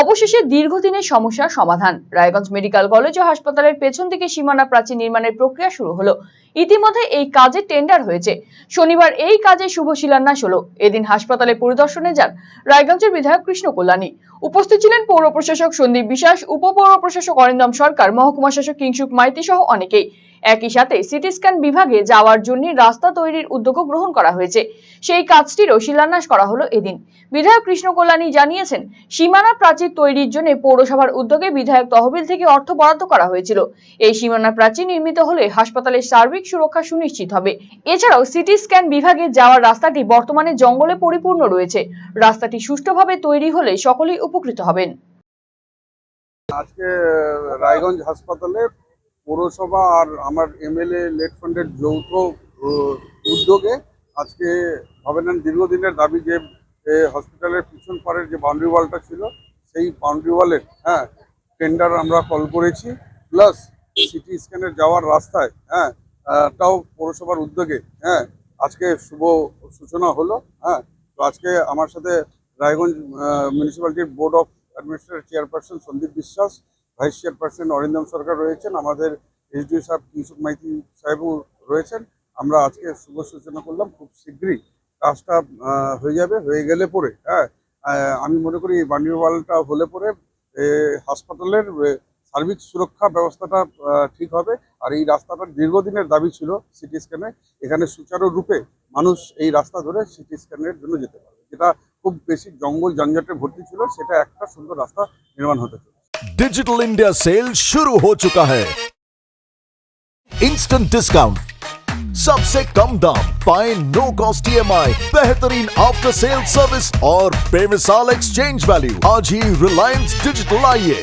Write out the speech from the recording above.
অবশেষে দীর্ঘদিনের সমস্যার সমাধান। রায়গঞ্জ মেডিকেল কলেজ ও হাসপাতালের পেছন দিকে সীমানা প্রাচীর নির্মাণের প্রক্রিয়া শুরু হলো। ইতিমধ্যে এই কাজে টেন্ডার হয়েছে। শনিবার এই কাজে শুভ শিলান্যাস হলো। এদিন হাসপাতালে পরিদর্শনে যান রায়গঞ্জের বিধায়ক কৃষ্ণ কল্যাণী। উপস্থিত ছিলেন পৌর প্রশাসক সন্দীপ বিশ্বাস উপপৌর প্রশাসক অরিন্দম সরকার, মহকুমা শাসক কিংসুক মাইতি সহ অনেকেই। একই সাথে সিটি স্ক্যান বিভাগে যাওয়ার জন্য রাস্তা তৈরির উদ্যোগও গ্রহণ করা হয়েছে। সেই কাজটিরও শিলান্যাস করা হলো এদিন। বিধায়ক কৃষ্ণ কল্যাণী জানিয়েছেন, সীমানা প্রাচীর তৈরির জন্য পৌরসভার উদ্যোগে বিধায়ক তহবিল থেকে অর্থ বরাদ্দ করা হয়েছিল। এই সীমানা প্রাচীর নির্মিত হলে হাসপাতালের সার্বিক সুরক্ষা সুনিশ্চিত হবে। এছাড়াও সিটি স্ক্যান বিভাগে যাওয়ার রাস্তাটি বর্তমানে জঙ্গলে পরিপূর্ণ রয়েছে। রাস্তাটি সুষ্ঠুভাবে তৈরি হলে সকলেই উপকৃত হবেন। আজকে রায়গঞ্জ হাসপাতালে পৌরসভা আর আমার এমএলএ লেট ফান্ডের যৌথ উদ্যোগে আজকে ভবেনান দীর্ঘদিনের দাবি যে হসপিটালের পিছন পাড়ের যে বাউন্ডারি ওয়ালটা ছিল, সেই বাউন্ডারি ওয়ালের হ্যাঁ টেন্ডার আমরা কল করেছি। প্লাস সিটি স্ক্যানের যাওয়ার রাস্তায় হ্যাঁ তাও পৌরসভার উদ্যোগে হ্যাঁ আজকে শুভ সূচনা হলো হ্যাঁ। তো আজকে আমার সাথে Raiganj মিউনিসিপ্যালিটির board of administrator chairperson Sandip Biswas vice chairperson Arindam সরকার রয়েছেন, আমাদের এসডিও সাহেব কিংসুক মাইতি সাহেবও রয়েছেন। আমরা আজকে শুভ সূচনা করলাম, খুব শীঘ্রই কাজটা হয়ে যাবে, হয়ে গেলে পরে হ্যাঁ? আমি মনে করি বান্ডির ওয়ালটা হলে পরে হাসপাতালের সার্বিক সুরক্ষা ব্যবস্থাটা ঠিক হবে। আর এই রাস্তাটার দীর্ঘদিনের দাবি ছিল সিটি স্ক্যানে, এখানে সুচারুরূপে মানুষ এই রাস্তা ধরে সিটি স্ক্যানের জন্য যেতে পারবে। যেটা খুব বেশি জঙ্গল যানজটে ভর্তি ছিল, সেটা একটা সুন্দর রাস্তা নির্মাণ হতে চলেছে। डिजिटल इंडिया सेल शुरू हो चुका है। इंस्टेंट डिस्काउंट सबसे कम दाम पाए नो कॉस्ट ईएमआई बेहतरीन आफ्टर सेल सर्विस और बेमिसाल एक्सचेंज वैल्यू आज ही रिलायंस डिजिटल आइए।